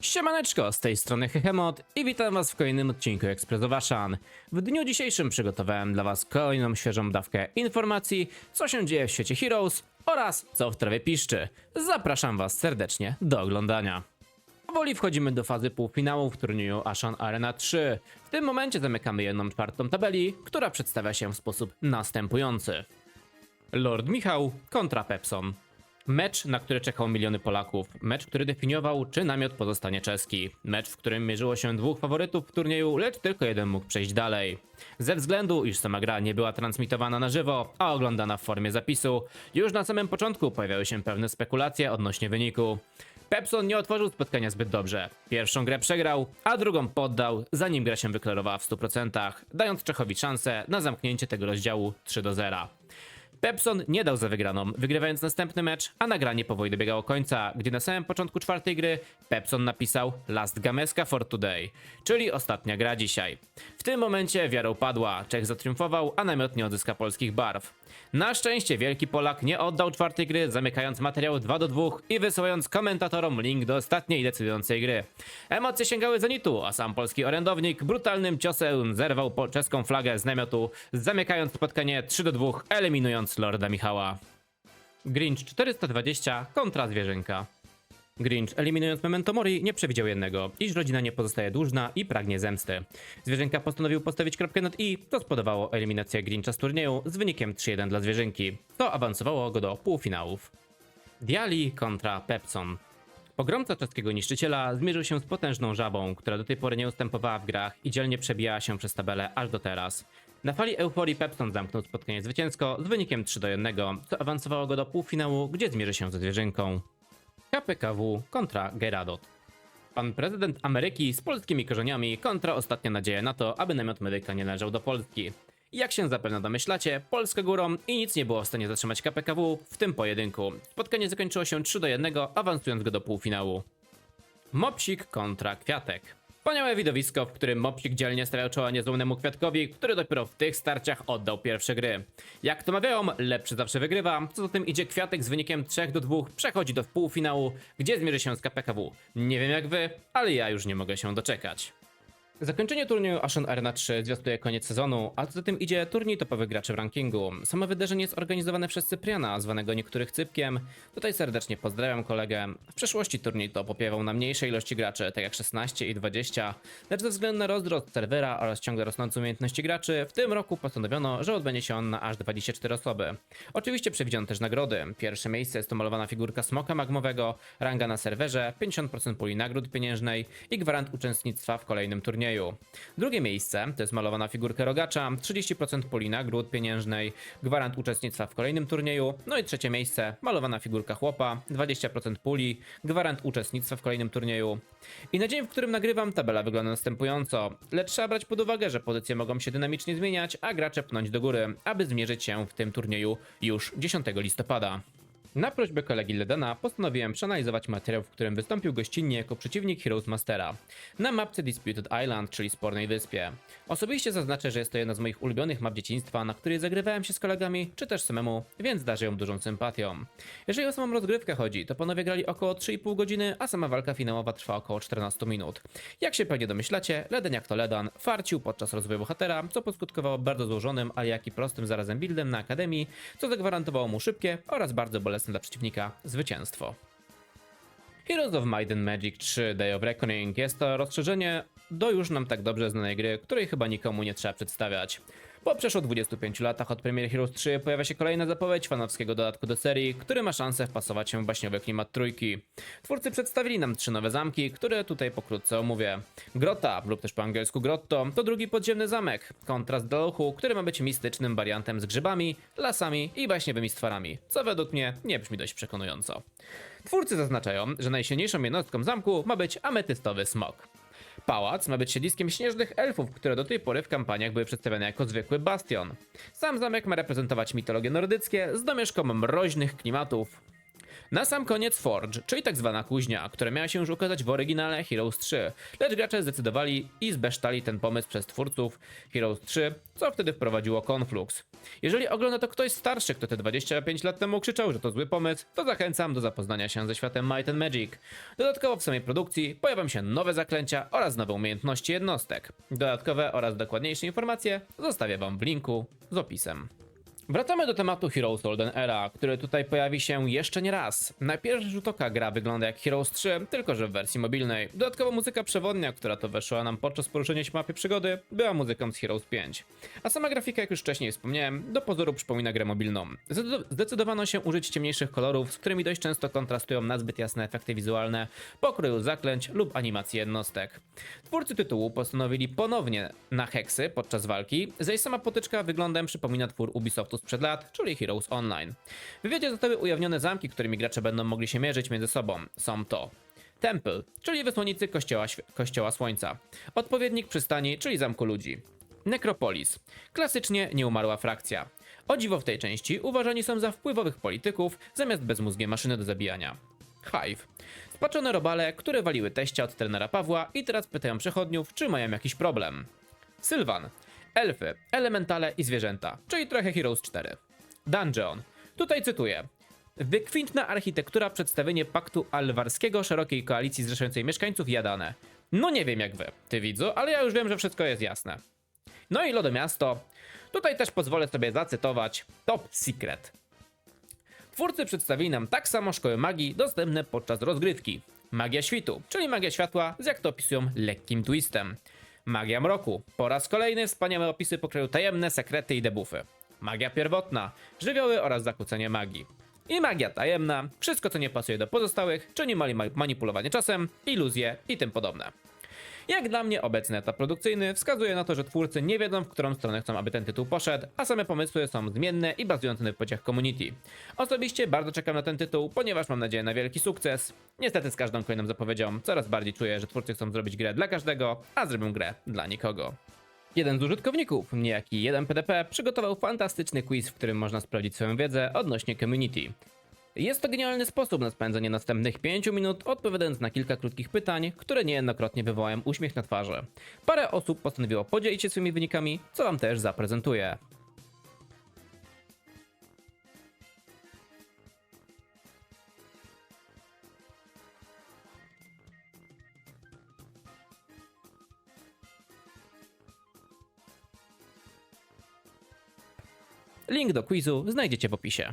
Siemaneczko, z tej strony Hehemot i witam was w kolejnym odcinku Ekspresowaszan. W dniu dzisiejszym przygotowałem dla was kolejną świeżą dawkę informacji, co się dzieje w świecie Heroes oraz co w trawie piszczy. Zapraszam was serdecznie do oglądania. Powoli wchodzimy do fazy półfinału w turnieju Ashan Arena 3. W tym momencie zamykamy jedną czwartą tabeli, która przedstawia się w sposób następujący. Lord Michał kontra Pepson. Mecz, na który czekał miliony Polaków. Mecz, który definiował, czy namiot pozostanie czeski. Mecz, w którym mierzyło się dwóch faworytów w turnieju, lecz tylko jeden mógł przejść dalej. Ze względu, iż sama gra nie była transmitowana na żywo, a oglądana w formie zapisu, już na samym początku pojawiały się pewne spekulacje odnośnie wyniku. Pepson nie otworzył spotkania zbyt dobrze. Pierwszą grę przegrał, a drugą poddał, zanim gra się wyklarowała w 100%, dając Czechowi szansę na zamknięcie tego rozdziału 3 do 0. Pepson nie dał za wygraną, wygrywając następny mecz, a nagranie powoli dobiegało końca, gdzie na samym początku czwartej gry Pepson napisał Last Gameska for Today, czyli ostatnia gra dzisiaj. W tym momencie wiara upadła, Czech zatriumfował, a namiot nie odzyska polskich barw. Na szczęście wielki Polak nie oddał czwartej gry, zamykając materiał 2 do 2 i wysyłając komentatorom link do ostatniej decydującej gry. Emocje sięgały zenitu, a sam polski orędownik brutalnym ciosem zerwał czeską flagę z namiotu, zamykając spotkanie 3 do 2, eliminując Lorda Michała. Grinch 420 kontra zwierzynka. Grinch, eliminując Memento Mori, nie przewidział jednego, iż rodzina nie pozostaje dłużna i pragnie zemsty. Zwierzynka postanowił postawić kropkę nad i, to spowodowało eliminację Grincha z turnieju z wynikiem 3-1 dla zwierzynki. To awansowało go do półfinałów. Diali kontra Pepson. Pogromca czeskiego niszczyciela zmierzył się z potężną żabą, która do tej pory nie ustępowała w grach i dzielnie przebijała się przez tabelę aż do teraz. Na fali euforii Pepson zamknął spotkanie zwycięsko z wynikiem 3 do 1, co awansowało go do półfinału, gdzie zmierzy się ze zwierzynką. KPKW kontra Geradot. Pan prezydent Ameryki z polskimi korzeniami kontra ostatnia nadzieja na to, aby namiot medyka nie należał do Polski. Jak się zapewne domyślacie, Polska górą i nic nie było w stanie zatrzymać KPKW w tym pojedynku. Spotkanie zakończyło się 3 do 1, awansując go do półfinału. Mopsik kontra Kwiatek. Wspaniałe widowisko, w którym Mopsik dzielnie stawiał czoła niezłomnemu Kwiatkowi, który dopiero w tych starciach oddał pierwsze gry. Jak to mawiają, lepszy zawsze wygrywa, co za tym idzie Kwiatek z wynikiem 3 do 2 przechodzi do półfinału, gdzie zmierzy się z KPKW. Nie wiem jak wy, ale ja już nie mogę się doczekać. Zakończenie turnieju Ashen Arena 3 zwiastuje koniec sezonu, a co za tym idzie turniej topowych graczy w rankingu. Samo wydarzenie jest organizowane przez Cypriana, zwanego niektórych Cypkiem. Tutaj serdecznie pozdrawiam kolegę. W przeszłości turniej top opiewał na mniejszej ilości graczy, tak jak 16 i 20, lecz ze względu na rozrost serwera oraz ciągle rosnące umiejętności graczy, w tym roku postanowiono, że odbędzie się on na aż 24 osoby. Oczywiście przewidziano też nagrody. Pierwsze miejsce jest to malowana figurka smoka magmowego, ranga na serwerze, 50% puli nagród pieniężnej i gwarant uczestnictwa w kolejnym turnieju. Drugie miejsce to jest malowana figurka rogacza, 30% puli nagród pieniężnej, gwarant uczestnictwa w kolejnym turnieju. No i trzecie miejsce, malowana figurka chłopa, 20% puli, gwarant uczestnictwa w kolejnym turnieju. I na dzień, w którym nagrywam, tabela wygląda następująco, lecz trzeba brać pod uwagę, że pozycje mogą się dynamicznie zmieniać, a gracze pnąć do góry, aby zmierzyć się w tym turnieju już 10 listopada. Na prośbę kolegi Ledana postanowiłem przeanalizować materiał, w którym wystąpił gościnnie jako przeciwnik Heroes Mastera na mapce Disputed Island, czyli Spornej Wyspie. Osobiście zaznaczę, że jest to jedna z moich ulubionych map dzieciństwa, na której zagrywałem się z kolegami, czy też samemu, więc darzę ją dużą sympatią. Jeżeli o samą rozgrywkę chodzi, to panowie grali około 3,5 godziny, a sama walka finałowa trwa około 14 minut. Jak się pewnie domyślacie, Leden jak to Ledan farcił podczas rozwoju bohatera, co poskutkowało bardzo złożonym, ale jak i prostym zarazem buildem na Akademii, co zagwarantowało mu szybkie oraz bardzo bolesne dla przeciwnika zwycięstwo. Heroes of Might and Magic 3 Day of Reckoning jest to rozszerzenie do już nam tak dobrze znanej gry, której chyba nikomu nie trzeba przedstawiać. Po przeszło 25 latach od premiery Heroes 3 pojawia się kolejna zapowiedź fanowskiego dodatku do serii, który ma szansę wpasować się w baśniowy klimat trójki. Twórcy przedstawili nam trzy nowe zamki, które tutaj pokrótce omówię. Grota, lub też po angielsku grotto, to drugi podziemny zamek, kontrast do lochu, który ma być mistycznym wariantem z grzybami, lasami i baśniowymi stworami, co według mnie nie brzmi dość przekonująco. Twórcy zaznaczają, że najsilniejszą jednostką zamku ma być ametystowy smok. Pałac ma być siedliskiem śnieżnych elfów, które do tej pory w kampaniach były przedstawiane jako zwykły bastion. Sam zamek ma reprezentować mitologię nordyckie z domieszką mroźnych klimatów. Na sam koniec Forge, czyli tak zwana kuźnia, która miała się już ukazać w oryginale Heroes 3, lecz gracze zdecydowali i zbesztali ten pomysł przez twórców Heroes 3, co wtedy wprowadziło Conflux. Jeżeli ogląda to ktoś starszy, kto te 25 lat temu krzyczał, że to zły pomysł, to zachęcam do zapoznania się ze światem Might and Magic. Dodatkowo w samej produkcji pojawią się nowe zaklęcia oraz nowe umiejętności jednostek. Dodatkowe oraz dokładniejsze informacje zostawię wam w linku z opisem. Wracamy do tematu Heroes Olden Era, który tutaj pojawi się jeszcze nie raz. Na pierwszy rzut oka gra wygląda jak Heroes 3, tylko że w wersji mobilnej. Dodatkowo muzyka przewodnia, która to weszła nam podczas poruszenia się mapy przygody, była muzyką z Heroes 5. A sama grafika, jak już wcześniej wspomniałem, do pozoru przypomina grę mobilną. Zdecydo- Zdecydowano się użyć ciemniejszych kolorów, z którymi dość często kontrastują nazbyt jasne efekty wizualne, pokroju zaklęć lub animacji jednostek. Twórcy tytułu postanowili ponownie na heksy podczas walki, zaś sama potyczka wyglądem przypomina twór Ubisoftu sprzed lat, czyli Heroes Online. W wywiadzie zostały ujawnione zamki, którymi gracze będą mogli się mierzyć między sobą. Są to Temple, czyli wysłannicy kościoła, kościoła Słońca. Odpowiednik przystani, czyli zamku ludzi. Necropolis. Klasycznie nieumarła frakcja. O dziwo w tej części uważani są za wpływowych polityków, zamiast bezmózgie maszyny do zabijania. Hive. Spaczone robale, które waliły teścia od trenera Pawła i teraz pytają przechodniów, czy mają jakiś problem. Sylwan. Elfy, elementale i zwierzęta, czyli trochę Heroes 4. Dungeon. Tutaj cytuję. Wykwintna architektura przedstawienie paktu alwarskiego szerokiej koalicji zrzeszającej mieszkańców Jadane. No nie wiem jak wy, ty widzu, ale ja już wiem, że wszystko jest jasne. No i Lodomiasto. Tutaj też pozwolę sobie zacytować Top Secret. Twórcy przedstawili nam tak samo szkoły magii dostępne podczas rozgrywki. Magia świtu, czyli magia światła z jak to opisują lekkim twistem. Magia mroku. Po raz kolejny wspaniałe opisy pokryją tajemne sekrety i debuffy. Magia pierwotna. Żywioły oraz zakłócenie magii. I magia tajemna. Wszystko co nie pasuje do pozostałych, ma- manipulowanie czasem, iluzje i tym podobne. Jak dla mnie obecny etap produkcyjny wskazuje na to, że twórcy nie wiedzą, w którą stronę chcą, aby ten tytuł poszedł, a same pomysły są zmienne i bazujące na wypowiedziach community. Osobiście bardzo czekam na ten tytuł, ponieważ mam nadzieję na wielki sukces. Niestety z każdą kolejną zapowiedzią coraz bardziej czuję, że twórcy chcą zrobić grę dla każdego, a zrobią grę dla nikogo. Jeden z użytkowników, niejaki 1PDP, przygotował fantastyczny quiz, w którym można sprawdzić swoją wiedzę odnośnie community. Jest to genialny sposób na spędzenie następnych 5 minut, odpowiadając na kilka krótkich pytań, które niejednokrotnie wywołają uśmiech na twarzy. Parę osób postanowiło podzielić się swoimi wynikami, co wam też zaprezentuję. Link do quizu znajdziecie w opisie.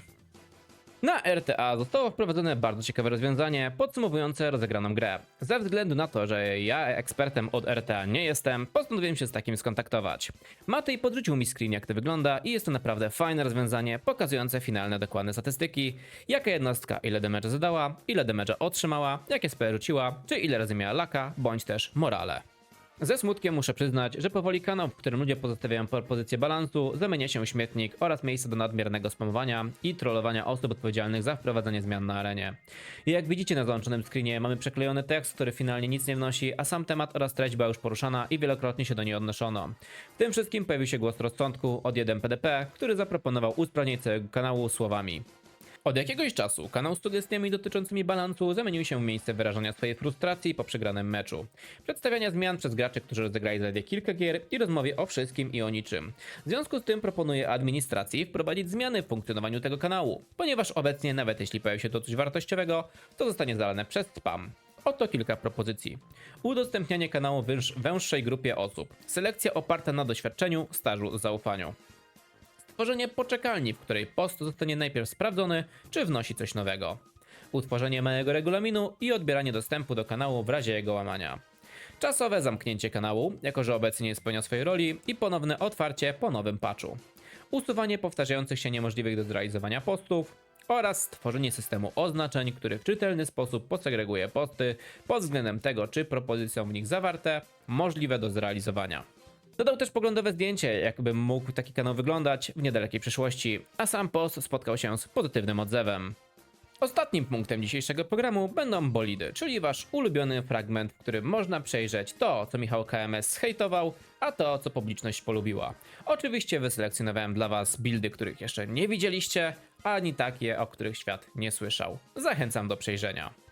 Na RTA zostało wprowadzone bardzo ciekawe rozwiązanie podsumowujące rozegraną grę. Ze względu na to, że ja ekspertem od RTA nie jestem, postanowiłem się z takim skontaktować. Matej podrzucił mi screen jak to wygląda i jest to naprawdę fajne rozwiązanie pokazujące finalne dokładne statystyki, jaka jednostka ile damage zadała, ile damage otrzymała, jakie spell rzuciła, czy ile razy miała laka, bądź też morale. Ze smutkiem muszę przyznać, że powoli kanał, w którym ludzie pozostawiają propozycję balansu, zamienia się w śmietnik oraz miejsce do nadmiernego spamowania i trollowania osób odpowiedzialnych za wprowadzenie zmian na arenie. I jak widzicie na załączonym screenie mamy przeklejony tekst, który finalnie nic nie wnosi, a sam temat oraz treść była już poruszana i wielokrotnie się do niej odnoszono. W tym wszystkim pojawił się głos rozsądku od 1PDP, który zaproponował usprawnienie całego kanału słowami. Od jakiegoś czasu kanał z sugestiami dotyczącymi balansu zamienił się w miejsce wyrażania swojej frustracji po przegranym meczu, przedstawiania zmian przez graczy, którzy rozegrali zaledwie kilka gier i rozmowie o wszystkim i o niczym. W związku z tym proponuję administracji wprowadzić zmiany w funkcjonowaniu tego kanału, ponieważ obecnie nawet jeśli pojawi się to coś wartościowego, to zostanie zalane przez spam. Oto kilka propozycji. Udostępnianie kanału węż- węższej grupie osób. Selekcja oparta na doświadczeniu, stażu, zaufaniu utworzenie poczekalni, w której post zostanie najpierw sprawdzony, czy wnosi coś nowego. Utworzenie małego regulaminu i odbieranie dostępu do kanału w razie jego łamania. Czasowe zamknięcie kanału, jako że obecnie nie spełnia swojej roli i ponowne otwarcie po nowym patchu. Usuwanie powtarzających się niemożliwych do zrealizowania postów oraz stworzenie systemu oznaczeń, który w czytelny sposób posegreguje posty pod względem tego, czy propozycje w nich zawarte, możliwe do zrealizowania. Dodał też poglądowe zdjęcie, jakby mógł taki kanał wyglądać w niedalekiej przyszłości, a sam post spotkał się z pozytywnym odzewem. Ostatnim punktem dzisiejszego programu będą bolidy, czyli wasz ulubiony fragment, w którym można przejrzeć to, co Michał KMS zhejtował, a to, co publiczność polubiła. Oczywiście wyselekcjonowałem dla was buildy, których jeszcze nie widzieliście, ani takie, o których świat nie słyszał. Zachęcam do przejrzenia.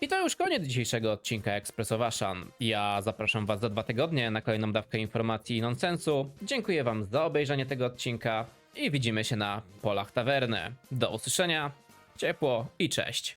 I to już koniec dzisiejszego odcinka Ekspresowaszan. Ja zapraszam Was za dwa tygodnie na kolejną dawkę informacji i nonsensu. Dziękuję Wam za obejrzenie tego odcinka i widzimy się na polach tawerny. Do usłyszenia, ciepło i cześć.